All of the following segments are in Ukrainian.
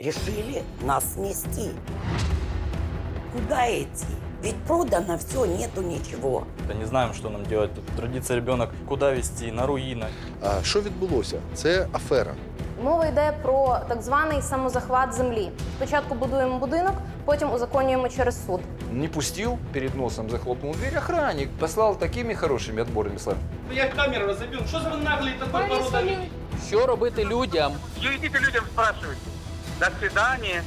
решили нас снести. Куда идти? Ведь продано все, нету ничего. Да не знаем, что нам делать. Тут трудится ребенок, куда вести, на руинах. А що відбулося? Це афера. Мова йде про так званий самозахват землі. Спочатку будуємо будинок, потім узаконюємо через суд. Не пустил, перед носом захлопнул дверь охранник. Послал такими хорошими отборными словами. Ну, Я камеру розіб'ю. Що за ви наглий такий порода? Що робити людям, йдіть людям спрашивайте. До свидания.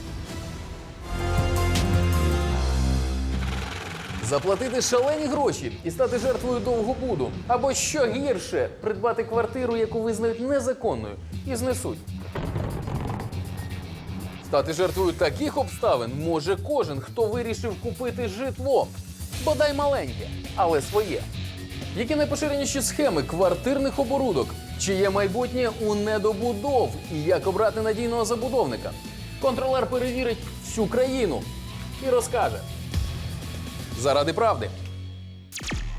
заплатити шалені гроші і стати жертвою довгобуду, або що гірше, придбати квартиру, яку визнають незаконною, і знесуть. Стати жертвою таких обставин може кожен, хто вирішив купити житло, бодай маленьке, але своє. Які найпоширеніші схеми квартирних оборудок? Чиє майбутнє у недобудов і як обрати надійного забудовника? Контролер перевірить всю країну і розкаже. Заради правди.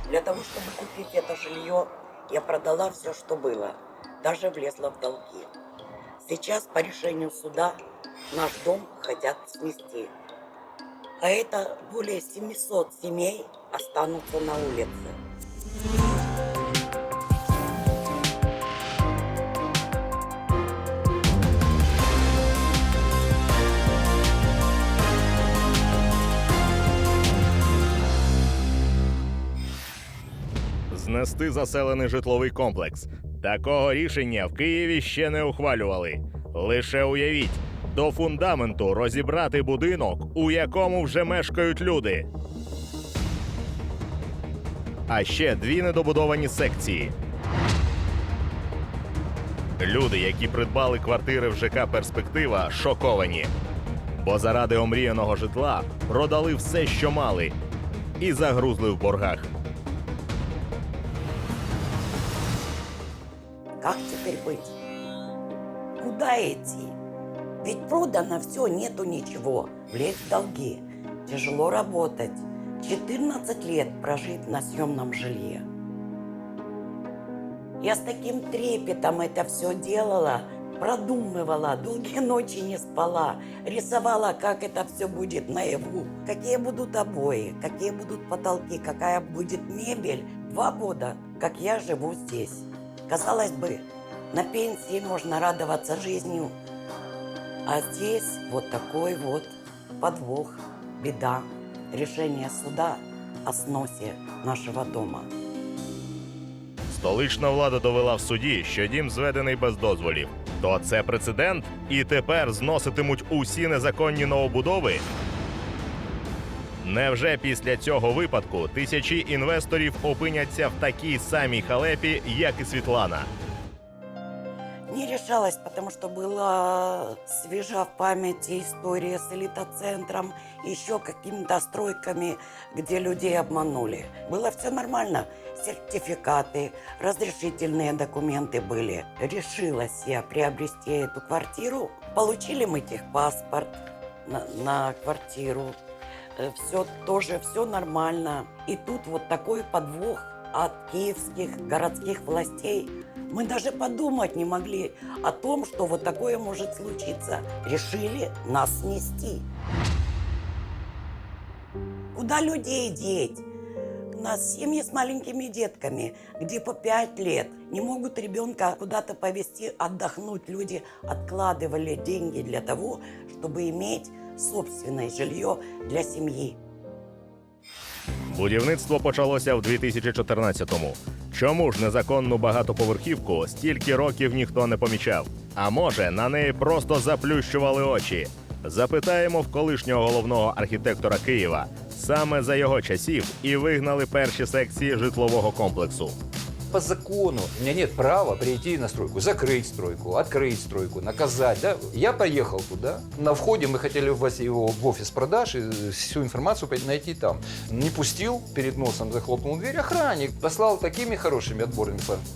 Для того, чтобы купить это жилье, я продала все, что было. Даже влезла в долги. Сейчас по решению суда наш дом хотят снести. А это более 700 семей останутся на улице. Знести заселений житловий комплекс. Такого рішення в Києві ще не ухвалювали. Лише уявіть, до фундаменту розібрати будинок, у якому вже мешкають люди. А ще дві недобудовані секції. Люди, які придбали квартири в ЖК Перспектива, шоковані. Бо заради омріяного житла продали все, що мали, і загрузли в боргах. Теперь быть? Куда идти? Ведь продано все, нету ничего. Влезть в долги. Тяжело работать. 14 лет прожить на съемном жилье. Я с таким трепетом это все делала, продумывала, долгие ночи не спала, рисовала, как это все будет наяву, какие будут обои, какие будут потолки, какая будет мебель. Два года, как я живу здесь. Казалось бы, на пенсии можно радоваться жизнью, а здесь вот такой вот подвох, беда, решение суда о сносе нашего дома. Столична влада довела в суді, що дім зведений без дозволів. То це прецедент, і тепер зноситимуть усі незаконні новобудови. Невже після цього випадку тисячі інвесторів опиняться в такій самій халепі, як і Світлана? Не решалась, потому что была свежа в памяти история с элитоцентром, еще какими-то стройками, где людей обманули. Было все нормально. Сертификаты, разрешительные документы были. Решилась я приобрести эту квартиру. Получили мы техпаспорт на, на квартиру. Все тоже, все нормально. И тут вот такой подвох от киевских городских властей. Мы даже подумать не могли о том, что вот такое может случиться. Решили нас снести. Куда людей деть? У нас семьи с маленькими детками, где по пять лет. Не могут ребенка куда-то повезти, отдохнуть. Люди откладывали деньги для того, чтобы иметь собственное жилье для семьи. Будівництво почалося в 2014-му. Чому ж незаконну багатоповерхівку стільки років ніхто не помічав? А може, на неї просто заплющували очі? Запитаємо в колишнього головного архітектора Києва. Саме за його часів і вигнали перші секції житлового комплексу. По закону у меня нет права прийти на стройку, закрыть стройку, открыть стройку, наказать. Да? Я поехал туда. На входе мы хотели его в офис продаж и всю информацию найти там. Не пустил, перед носом захлопнул дверь охранник. Послал такими хорошими отборными словами.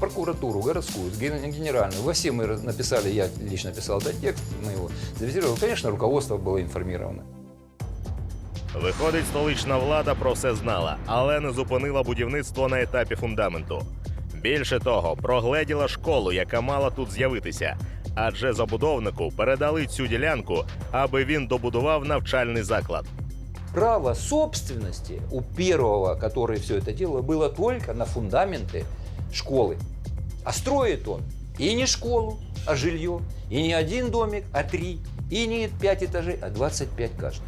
прокуратуру городскую, ген- генеральную. Во все мы написали, я лично писал этот текст, мы его завизировали. Конечно, руководство было информировано. Виходить, столична влада про все знала, але не зупинила будівництво на етапі фундаменту. Більше того, прогледіла школу, яка мала тут з'явитися. адже забудовнику передали цю ділянку, аби він добудував навчальний заклад. Право собственности у первого, который все это делал, было только на фундаменты школы. А строит он и не школу, а жилье. И не один домик, а три. И не пять этажей, а 25 каждый.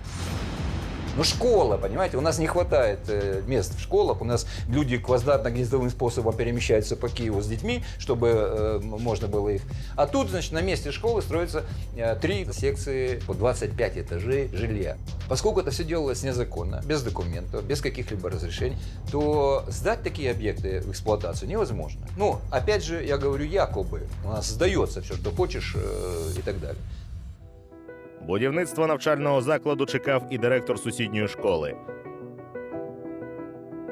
Ну, школа, понимаете, у нас не хватает э, мест в школах, у нас люди квадратно-гнездовым способом перемещаются по Киеву с детьми, чтобы э, можно было их. А тут, значит, на месте школы строятся э, три секции по 25 этажей жилья. Поскольку это все делалось незаконно, без документов, без каких-либо разрешений, то сдать такие объекты в эксплуатацию невозможно. Ну, опять же, я говорю якобы, у нас сдается все, что хочешь и так далее. Будівництво навчального закладу чекав і директор сусідньої школи.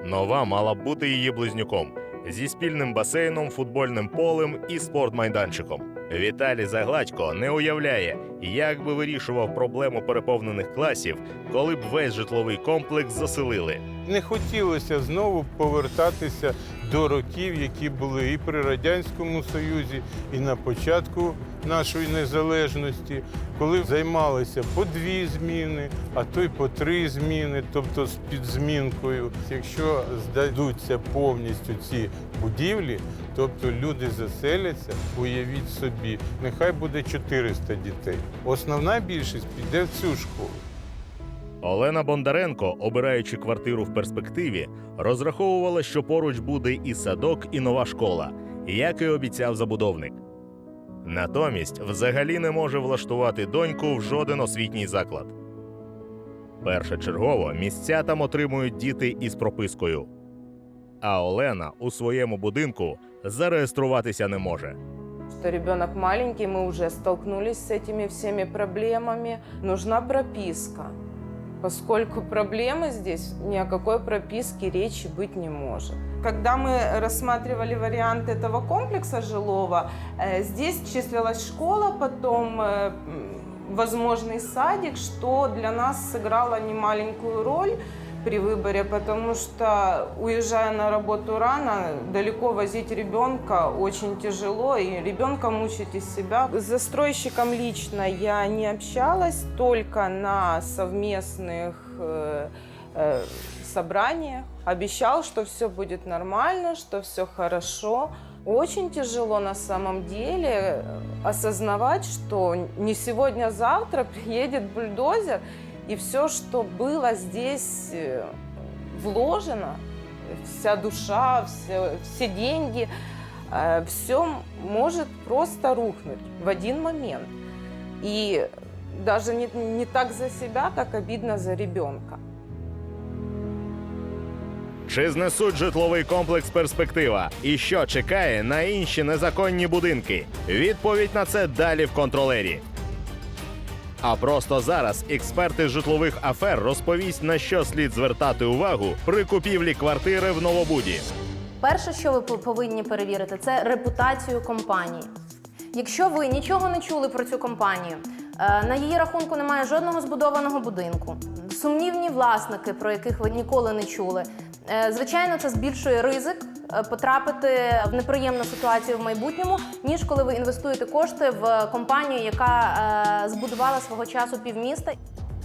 Нова мала б бути її близнюком зі спільним басейном, футбольним полем і спортмайданчиком. Віталій Загладько не уявляє, як би вирішував проблему переповнених класів, коли б весь житловий комплекс заселили. Не хотілося знову повертатися до років, які були і при Радянському Союзі, і на початку нашої незалежності, коли займалися по дві зміни, а то й по три зміни, тобто з підзмінкою. Якщо здадуться повністю ці будівлі, тобто люди заселяться, уявіть собі, нехай буде 400 дітей. Основна більшість піде в цю школу. Олена Бондаренко, обираючи квартиру в перспективі, розраховувала, що поруч буде і садок, і нова школа, як і обіцяв забудовник. Натомість взагалі не може влаштувати доньку в жоден освітній заклад. Першочергово місця там отримують діти із пропискою. А Олена у своєму будинку зареєструватися не може. что ребенок маленький, мы уже столкнулись с этими всеми проблемами. Нужна прописка, поскольку проблемы здесь ни о какой прописке речи быть не может. Когда мы рассматривали вариант этого комплекса жилого, э, здесь числилась школа, потом э, возможный садик, что для нас сыграло немаленькую роль при выборе, потому что уезжая на работу рано, далеко возить ребенка очень тяжело, и ребенка мучить из себя. С застройщиком лично я не общалась, только на совместных э, э, собраниях. Обещал, что все будет нормально, что все хорошо. Очень тяжело на самом деле э, осознавать, что не сегодня-завтра приедет бульдозер, и все, что было здесь э, вложено, вся душа, все, все деньги, все может просто рухнуть в один момент. И даже не, не так за себя, как обидно за ребенка. Чи знесуть житловий комплекс перспектива? І що чекає на інші незаконні будинки? Відповідь на це далі в контролері. А просто зараз експерти житлових афер розповість на що слід звертати увагу при купівлі квартири в Новобуді. Перше, що ви по- повинні перевірити, це репутацію компанії. Якщо ви нічого не чули про цю компанію, е, на її рахунку немає жодного збудованого будинку, сумнівні власники, про яких ви ніколи не чули, е, звичайно, це збільшує ризик потрапити в неприємну ситуацію в майбутньому, ніж коли ви інвестуєте кошти в компанію, яка е, збудувала свого часу півміста.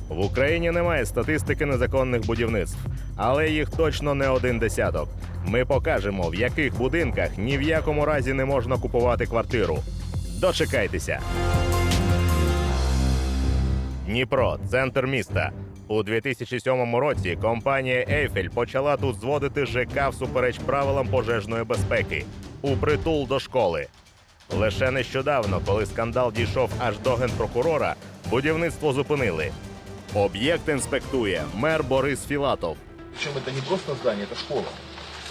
В Україні немає статистики незаконних будівництв, але їх точно не один десяток. Ми покажемо, в яких будинках ні в якому разі не можна купувати квартиру. Дочекайтеся. Дніпро, центр міста. У 2007 році компанія Ейфель почала тут зводити ЖК всупереч правилам пожежної безпеки у притул до школи. Лише нещодавно, коли скандал дійшов аж до генпрокурора, будівництво зупинили. Об'єкт інспектує мер Борис Філатов. Причем это не просто здание, это школа.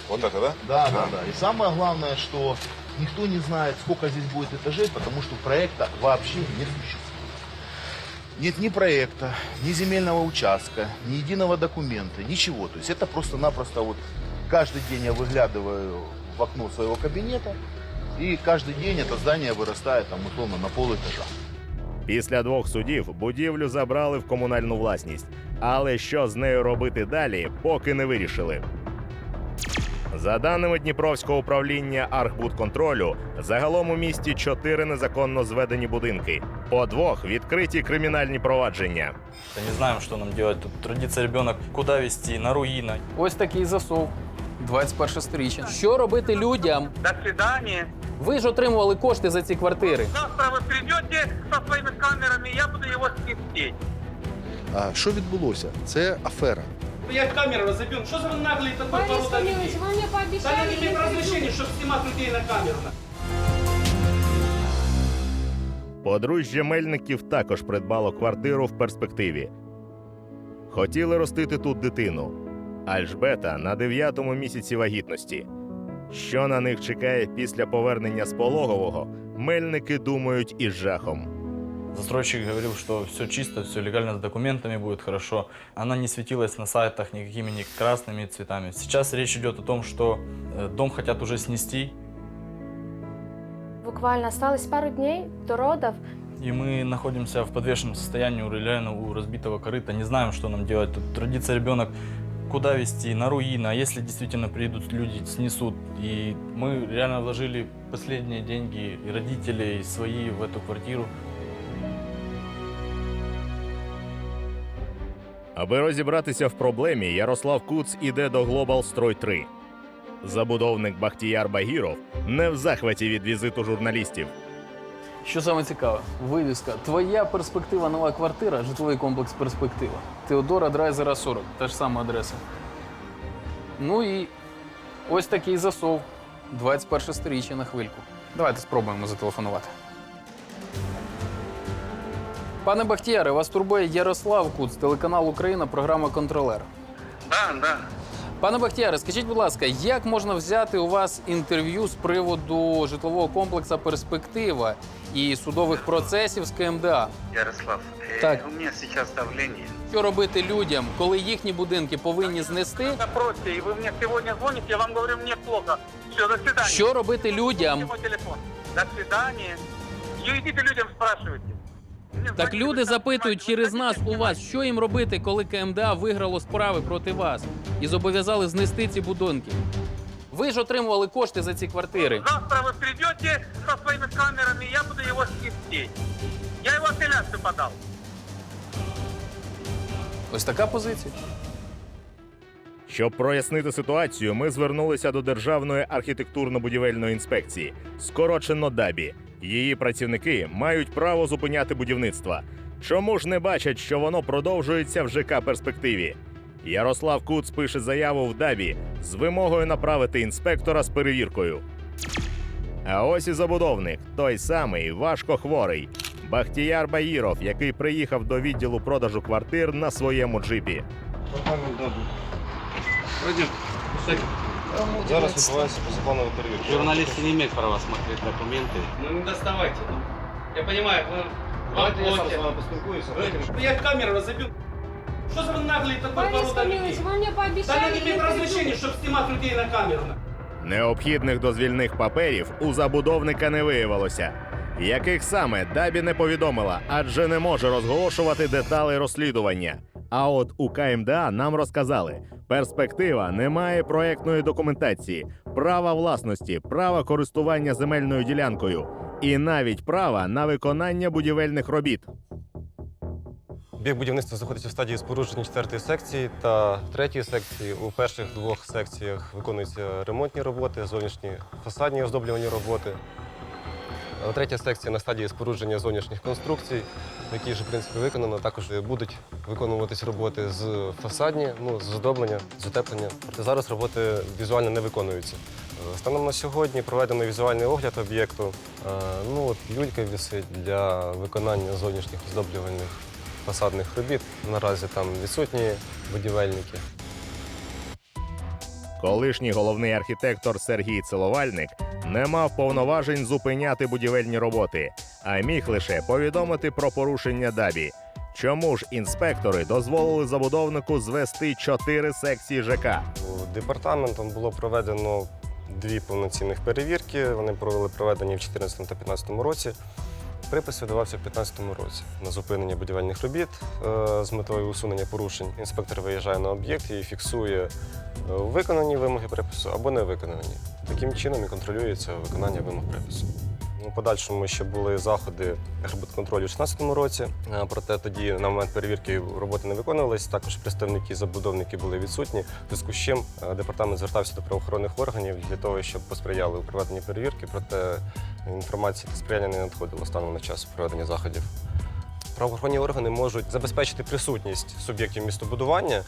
Вот это, да? Да, да, да. И самое главное, что никто не знает, сколько здесь будет этажей, потому что проекта вообще не существует. Нет ни проекта, ни земельного участка, ни единого документа, ничего. То есть это просто-напросто вот каждый день я выглядываю в окно своего кабинета, и каждый день это здание вырастает там условно на пол этажа. Після двох судів будівлю забрали в комунальну власність. Але що з нею робити далі, поки не вирішили. За даними Дніпровського управління Архбудконтролю, загалом у місті чотири незаконно зведені будинки. По двох відкриті кримінальні провадження. Да не знаем, что нам делать. Тут трудится ребенок. Куда вести? На руины. Ось такий засов. 21 сторіччя. Що робити людям? До свидания. Ви ж отримували кошти за ці квартири. Завтра вы придете со своими камерами, я буду его снести. А що відбулося? Це афера Я камеру разобью. Что за вы наглый такой Борис порода Камилович, людей? вы мне Да пообещали... я не имею разрешения, чтобы снимать людей на камеру. Подружжя Мельників також придбало квартиру в перспективі. Хотіли ростити тут дитину. Альжбета на дев'ятому місяці вагітності. Що на них чекає після повернення з пологового, мельники думають із жахом. Застройщик говорил, что все чисто, все легально с документами будет хорошо. Она не светилась на сайтах никакими ни красными цветами. Сейчас речь идет о том, что э, дом хотят уже снести, Буквально осталось пару дней до родов. и мы находимся в подвешенном состоянии у реально у разбитого корыта. Не знаем, что нам делать. Тут родится ребенок, куда вести, на руины. А если действительно приедут люди, снесут. И мы реально вложили последние деньги и родителей свои в эту квартиру. Аби розібратися в проблемі, Ярослав Куц іде до Global Строй 3. Забудовник Бахтіяр Багіров не в захваті від візиту журналістів. Що саме цікаве? Вивіска. Твоя перспектива нова квартира, житловий комплекс перспектива. Теодора Драйзера 40, та ж сама адреса. Ну і ось такий засов. 21 сторіччя на хвильку. Давайте спробуємо зателефонувати. Пане Бахтіяре, вас турбує Ярослав Куц, телеканал Україна, програма Контролер. Да, да. Пане Бахтіяре, скажіть, будь ласка, як можна взяти у вас інтерв'ю з приводу житлового комплексу Перспектива і судових процесів з КМДА? Ярослав, э, Так. у меня сейчас давление. Що робити людям, коли їхні будинки повинні знести? Напротив, и вы мне сегодня звоните, я вам говорю, мне плохо. Все, до свидания. Що робити людям? До свидания. И идите людям спрашивайте. Мне Так звоните, люди вы запитують снимаете, через вы нас хотите у вас, що їм робити, коли КМДА виграло справи проти вас і зобов'язали знести ці будинки. Ви ж отримували кошти за ці квартири. Завтра вы придете со своими камерами, я буду его снести. Я его апелляцию подал. Ось така позиція. Щоб прояснити ситуацію, ми звернулися до Державної архітектурно-будівельної інспекції, скорочено ДАБІ. Її працівники мають право зупиняти будівництва. Чому ж не бачать, що воно продовжується в ЖК перспективі? Ярослав Куц пише заяву в ДАБІ з вимогою направити інспектора з перевіркою. А ось і забудовник, той самий важкохворий Бахтіяр Баїров, який приїхав до відділу продажу квартир на своєму джипі Зараз відбувається позапланова перевірка. Журналисты не имеют права смотреть документы. Ну не доставайте. Я понимаю, вы... Давайте я зараз з вами поспілкуюся. потім- Я камеру разобью. Что за вы наглый такой Борис порода людей? Камилович, вы мне Да пообещали... я не имею разрешения, чтобы снимать людей на камеру. Необхідних дозвільних паперів у забудовника не виявилося. Яких саме Дабі не повідомила, адже не може розголошувати деталі розслідування. А от у КМДА нам розказали: перспектива не має проектної документації, права власності, права користування земельною ділянкою і навіть права на виконання будівельних робіт. Об'єкт будівництва знаходиться в стадії спорудження четвертої секції та третьої секції. У перших двох секціях виконуються ремонтні роботи, зовнішні фасадні оздоблювані роботи. Третя секція на стадії спорудження зовнішніх конструкцій, які вже в принципі виконано. Також будуть виконуватись роботи з фасадні, ну з оздоблення, з утеплення. Проте зараз роботи візуально не виконуються. Е, Станом на сьогодні проведено візуальний огляд об'єкту. Е, Ну, от люлька висить для виконання зовнішніх оздоблювальних фасадних робіт. Наразі там відсутні будівельники. Колишній головний архітектор Сергій Целовальник не мав повноважень зупиняти будівельні роботи, а міг лише повідомити про порушення дабі. Чому ж інспектори дозволили забудовнику звести чотири секції ЖК? Департаментом було проведено дві повноцінних перевірки. Вони провели проведені в 2014 та 2015 році. Припис видавався в 2015 році на зупинення будівельних робіт е, з метою усунення порушень. Інспектор виїжджає на об'єкт і фіксує е, виконані вимоги припису або не виконані. Таким чином і контролюється виконання вимог припису. У подальшому ще були заходи контролю у 2016 році. Е, Проте тоді на момент перевірки роботи не виконувалися. Також представники забудовники були відсутні. Зв'язку з чим е, департамент звертався до правоохоронних органів для того, щоб посприяли у проведенні перевірки. Проте інформації та сприяння не надходило станом на час проведення заходів. Правоохоронні органи можуть забезпечити присутність суб'єктів містобудування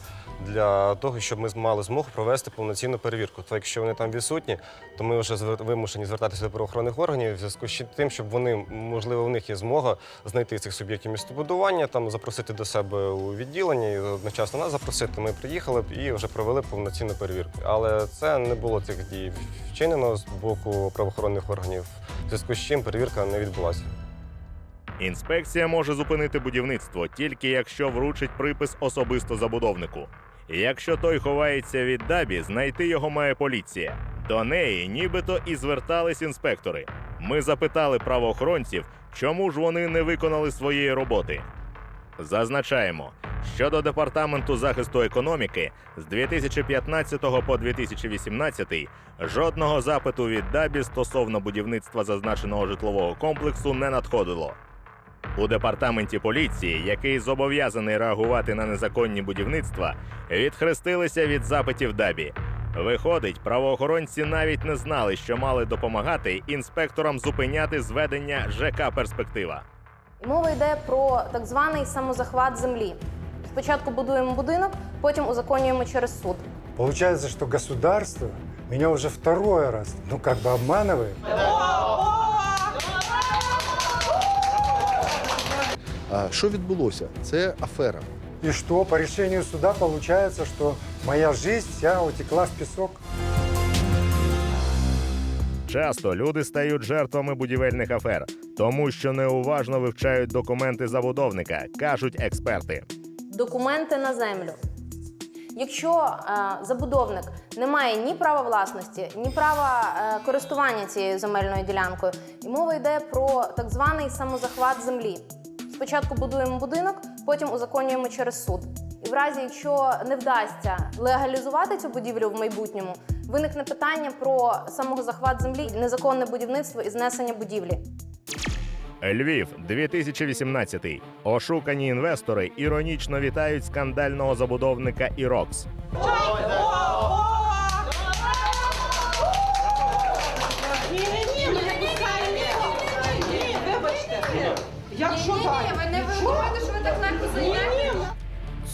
для того, щоб ми мали змогу провести повноцінну перевірку. То якщо вони там відсутні, то ми вже вимушені звертатися до правоохоронних органів в зв'язку з тим, щоб вони, можливо, в них є змога знайти цих суб'єктів містобудування, там запросити до себе у відділення і одночасно нас запросити. Ми приїхали б і вже провели повноцінну перевірку. Але це не було цих дій вчинено з боку правоохоронних органів, в зв'язку з чим перевірка не відбулася. Інспекція може зупинити будівництво тільки якщо вручить припис особисто забудовнику. Якщо той ховається від дабі, знайти його має поліція. До неї нібито і звертались інспектори. Ми запитали правоохоронців, чому ж вони не виконали своєї роботи. Зазначаємо, що до департаменту захисту економіки з 2015 по 2018 жодного запиту від ДАБІ стосовно будівництва зазначеного житлового комплексу не надходило. У департаменті поліції, який зобов'язаний реагувати на незаконні будівництва, відхрестилися від запитів ДАБІ. Виходить, правоохоронці навіть не знали, що мали допомагати інспекторам зупиняти зведення ЖК Перспектива. Мова йде про так званий самозахват землі. Спочатку будуємо будинок, потім узаконюємо через суд. Получается, что государство меня уже второй раз, ну как бы обманывает. Що відбулося? Це афера. И что, по решению суда получается, что моя жизнь вся утекла в песок? Часто люди стають жертвами будівельних афер, тому що неуважно вивчають документи забудовника, кажуть експерти. Документи на землю. Якщо е, забудовник не має ні права власності, ні права е, користування цією земельною ділянкою, і мова йде про так званий самозахват землі. Спочатку будуємо будинок, потім узаконюємо через суд. І в разі, якщо не вдасться легалізувати цю будівлю в майбутньому, виникне питання про самозахват землі, незаконне будівництво і знесення будівлі. Львів, 2018. Ошукані інвестори іронічно вітають скандального забудовника Ірокс. Якщо так? ви не вимагаєте, що ви так легко зайняли?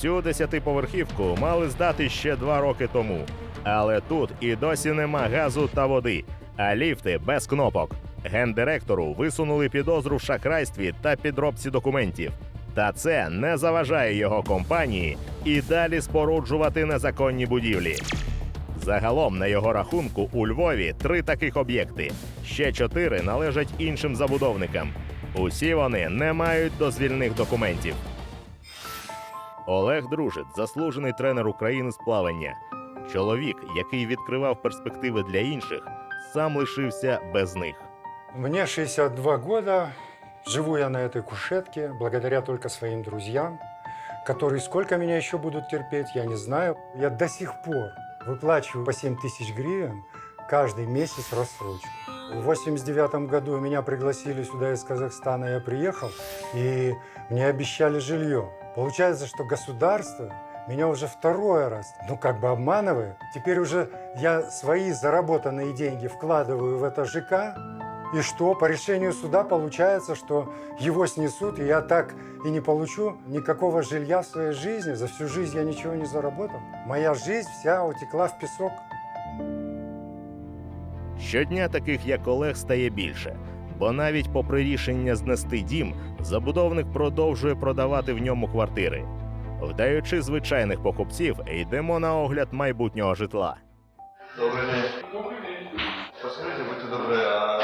Цю десятиповерхівку мали здати ще два роки тому. Але тут і досі нема газу та води, а ліфти без кнопок. Гендиректору висунули підозру в шахрайстві та підробці документів. Та це не заважає його компанії і далі споруджувати незаконні будівлі. Загалом на його рахунку у Львові три таких об'єкти. Ще чотири належать іншим забудовникам. Усі вони не мають дозвільних документів. Олег Дружит, заслужений тренер України з плавання. Чоловік, який відкривав перспективи для інших, сам лишився без них. Мне 62 года, живу я на этой кушетке благодаря только своим друзьям, которые сколько меня еще будут терпеть, я не знаю. Я до сих пор выплачиваю по 7 тысяч гривен каждый месяц рассрочку. В 89 году меня пригласили сюда из Казахстана, я приехал, и мне обещали жилье. Получается, что государство меня уже второй раз, ну как бы обманывает. Теперь уже я свои заработанные деньги вкладываю в это ЖК, и что? По решению суда получается, что его снесут, и я так и не получу никакого жилья в своей жизни. За всю жизнь я ничего не заработал. Моя жизнь вся утекла в песок. Щодня таких як Олег стає більше, бо навіть попри рішення знести дім, забудовник продовжує продавати в ньому квартири. Вдаючи звичайних покупців, йдемо на огляд майбутнього житла. Добрый день. Подскажите, будьте добры, а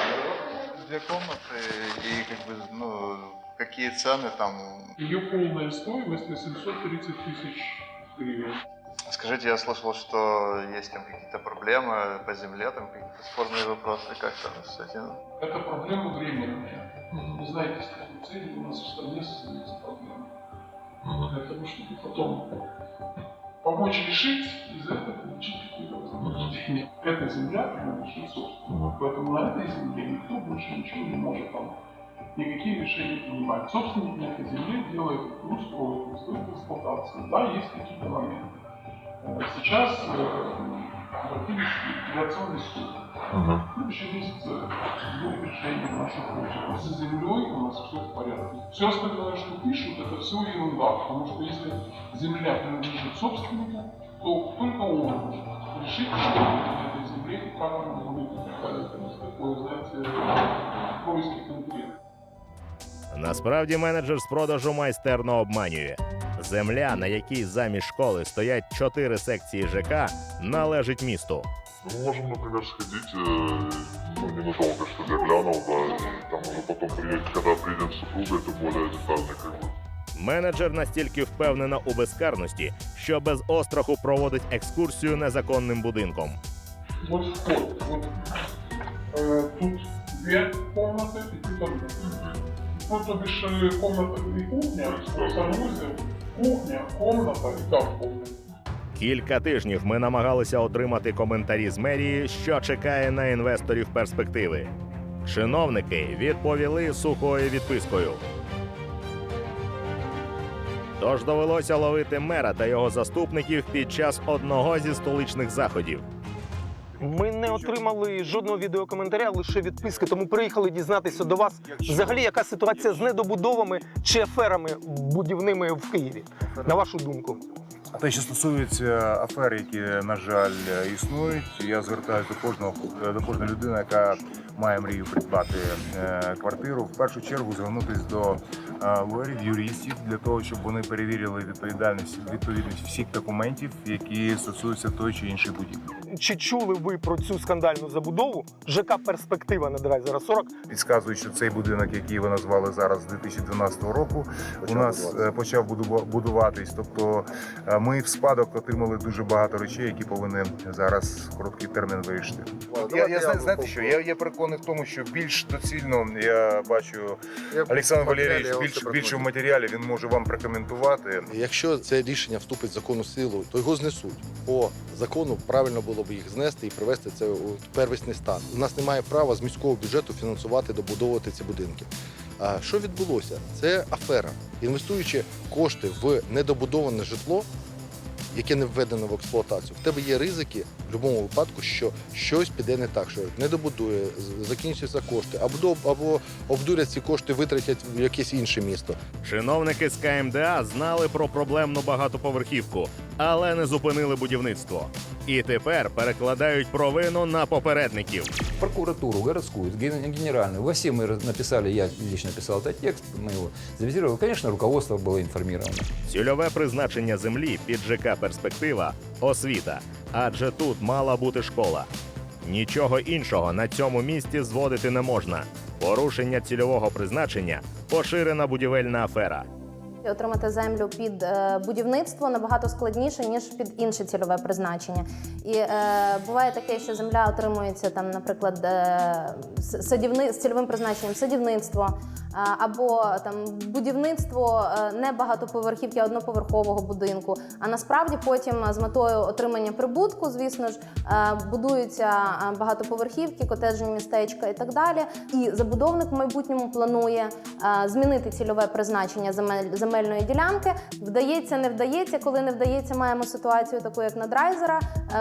две комнаты и как бы, ну, какие цены там? Ее полная стоимость 830 тысяч гривен. Скажите, я слышал, что есть там какие-то проблемы по земле, там какие-то спорные вопросы, как там с этим? Это проблема временная. Вы знаете, с какой целью у нас в стране создаются проблемы. Для того, чтобы потом помочь решить, из этого получить какие-то вознаграждения. Эта земля принадлежит собственнику. Поэтому на этой земле никто больше ничего не может там никакие решения принимать. Собственник на этой земле делает устройство, устроит эксплуатацию. Да, есть какие-то моменты. Э, Сейчас э, обратились в ликвидационный суд. В следующем месяце будет решение в нашем случае. С землей у нас все в порядке. Все остальное, что пишут, это все ерунда, потому что если земля принадлежит собственнику, то только он может решить, что будет на этой земле и как она будет и так далее. То есть такое, знаете, поиски конкретно. Насправді менеджер з продажу майстерно обманює. Земля, на якій замість школи стоять чотири секції ЖК, належить місту. Мы можем, например, сходить, э, ну, ненадолго, что ли, глянул, да, и там уже потом, приедет, когда придем с супругой, это более детально, как бы. Менеджер настільки впевнена у безкарності, що без остраху проводить екскурсію незаконним будинком. Вот вход. Вот, э, тут две комнаты и тут одна. Ну, то бишь, э, комната и кухня, санузел, кухня, комната і там. Кілька тижнів ми намагалися отримати коментарі з мерії, що чекає на інвесторів перспективи. Чиновники відповіли сухою відпискою. Тож довелося ловити мера та його заступників під час одного зі столичних заходів. Ми не отримали жодного відеокоментаря, лише відписки. Тому приїхали дізнатися до вас взагалі, яка ситуація з недобудовами чи аферами будівними в Києві. На вашу думку. А те, що стосується афер, які, на жаль, існують, я звертаюся до кожного до кожної людини, яка має мрію придбати е, квартиру. В першу чергу звернутися до лоєрів, юристів для того, щоб вони перевірили відповідальність відповідність всіх документів, які стосуються той чи іншої будівлі. Чи чули ви про цю скандальну забудову? ЖК перспектива на Драйзера 40. Підказують, що цей будинок, який ви назвали зараз з 2012 року, у нас е, почав будуватись. Тобто е, ми в спадок отримали дуже багато речей, які повинні зараз в короткий термін вирішити. Я, я зна- знаєте, що я, я переконаний в тому, що більш доцільно я бачу Олександр Валерійович більш більше в матеріалі він може вам прокоментувати. Якщо це рішення вступить в закону силу, то його знесуть. По закону правильно було б їх знести і привести це у первісний стан. У нас немає права з міського бюджету фінансувати, добудовувати ці будинки. А що відбулося? Це афера. Інвестуючи кошти в недобудоване житло, яке не введено в експлуатацію, в тебе є ризики в будь-якому випадку, що щось піде не так, що не добудує, закінчаться кошти, або, або обдурять ці кошти, витратять в якесь інше місто. Чиновники з КМДА знали про проблемну багатоповерхівку, але не зупинили будівництво. І тепер перекладають провину на попередників прокуратуру городскую, ген- генеральную. Во все мы раз- написали, я лично писал этот текст, мы его завизировали. Конечно, руководство было информировано. Цільове призначення землі під ЖК Перспектива освіта, адже тут мала бути школа. Нічого іншого на цьому місці зводити не можна. Порушення цільового призначення поширена будівельна афера. Отримати землю під е, будівництво набагато складніше ніж під інше цільове призначення. І е, буває таке, що земля отримується там, наприклад, е, садівни з цільовим призначенням садівництво або там будівництво е, не багатоповерхівки, одноповерхового будинку. А насправді потім е, з метою отримання прибутку, звісно ж, е, будуються багатоповерхівки, котеджні містечка і так далі. І забудовник в майбутньому планує змінити цільове призначення земель, земельної ділянки. Вдається, не вдається. Коли не вдається, маємо ситуацію таку, як на драйзера.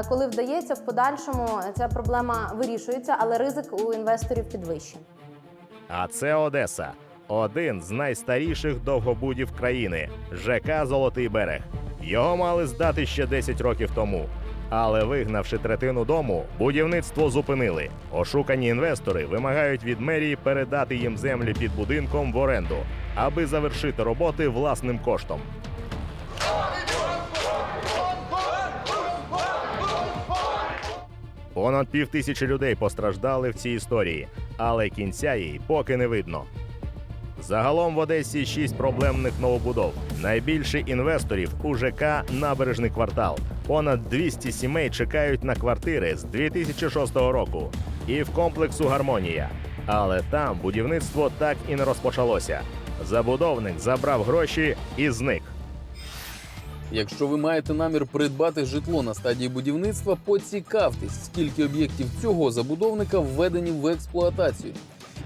Коли вдається, в подальшому ця проблема вирішується, але ризик у інвесторів підвищений. А це Одеса, один з найстаріших довгобудів країни ЖК Золотий берег. Його мали здати ще 10 років тому. Але вигнавши третину дому, будівництво зупинили. Ошукані інвестори вимагають від мерії передати їм землі під будинком в оренду, аби завершити роботи власним коштом. Понад півтисячі людей постраждали в цій історії, але кінця їй поки не видно. Загалом в Одесі шість проблемних новобудов. Найбільше інвесторів у ЖК Набережний квартал. Понад 200 сімей чекають на квартири з 2006 року і в комплексу Гармонія. Але там будівництво так і не розпочалося. Забудовник забрав гроші і зник. Якщо ви маєте намір придбати житло на стадії будівництва, поцікавтесь, скільки об'єктів цього забудовника введені в експлуатацію,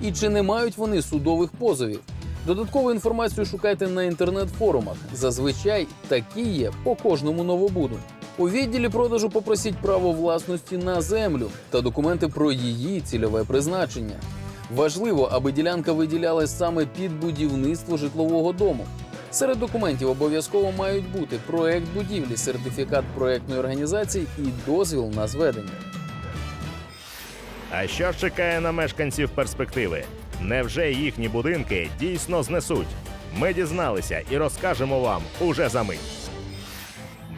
і чи не мають вони судових позовів. Додаткову інформацію шукайте на інтернет-форумах. Зазвичай такі є по кожному новобуду. У відділі продажу попросіть право власності на землю та документи про її цільове призначення. Важливо, аби ділянка виділялась саме під будівництво житлового дому. Серед документів обов'язково мають бути проект будівлі, сертифікат проектної організації і дозвіл на зведення. А що ж чекає на мешканців перспективи? Невже їхні будинки дійсно знесуть? Ми дізналися і розкажемо вам уже за мить.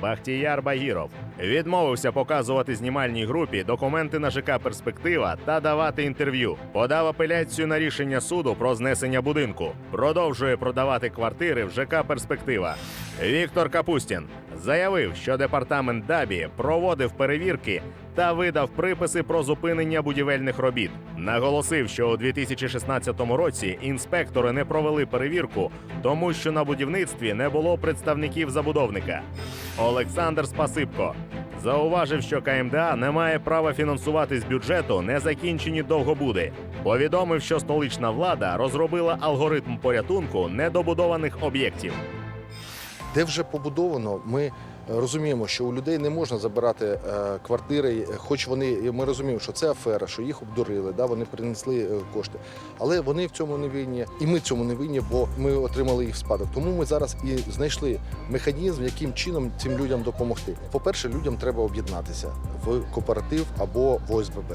Бахтіяр Багіров відмовився показувати знімальній групі документи на ЖК Перспектива та давати інтерв'ю. Подав апеляцію на рішення суду про знесення будинку. Продовжує продавати квартири в ЖК Перспектива. Віктор Капустін заявив, що департамент Дабі проводив перевірки та видав приписи про зупинення будівельних робіт. Наголосив, що у 2016 році інспектори не провели перевірку, тому що на будівництві не було представників забудовника. Олександр Спасибко зауважив, що КМДА не має права фінансувати з бюджету незакінчені довгобуди. Повідомив, що столична влада розробила алгоритм порятунку недобудованих об'єктів. Де вже побудовано, ми розуміємо, що у людей не можна забирати е, квартири, хоч вони ми розуміємо, що це афера, що їх обдурили, да, вони принесли е, кошти. Але вони в цьому не винні, і ми в цьому не винні, бо ми отримали їх в спадок. Тому ми зараз і знайшли механізм, яким чином цим людям допомогти. По-перше, людям треба об'єднатися в кооператив або в ОСББ.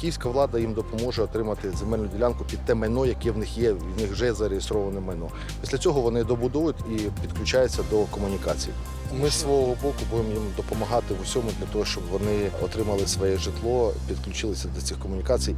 Київська влада їм допоможе отримати земельну ділянку під те майно, яке в них є. В них вже зареєстроване майно. Після цього вони добудують і підключаються до комунікацій. Ми з свого боку будемо їм допомагати в усьому для того, щоб вони отримали своє житло, підключилися до цих комунікацій.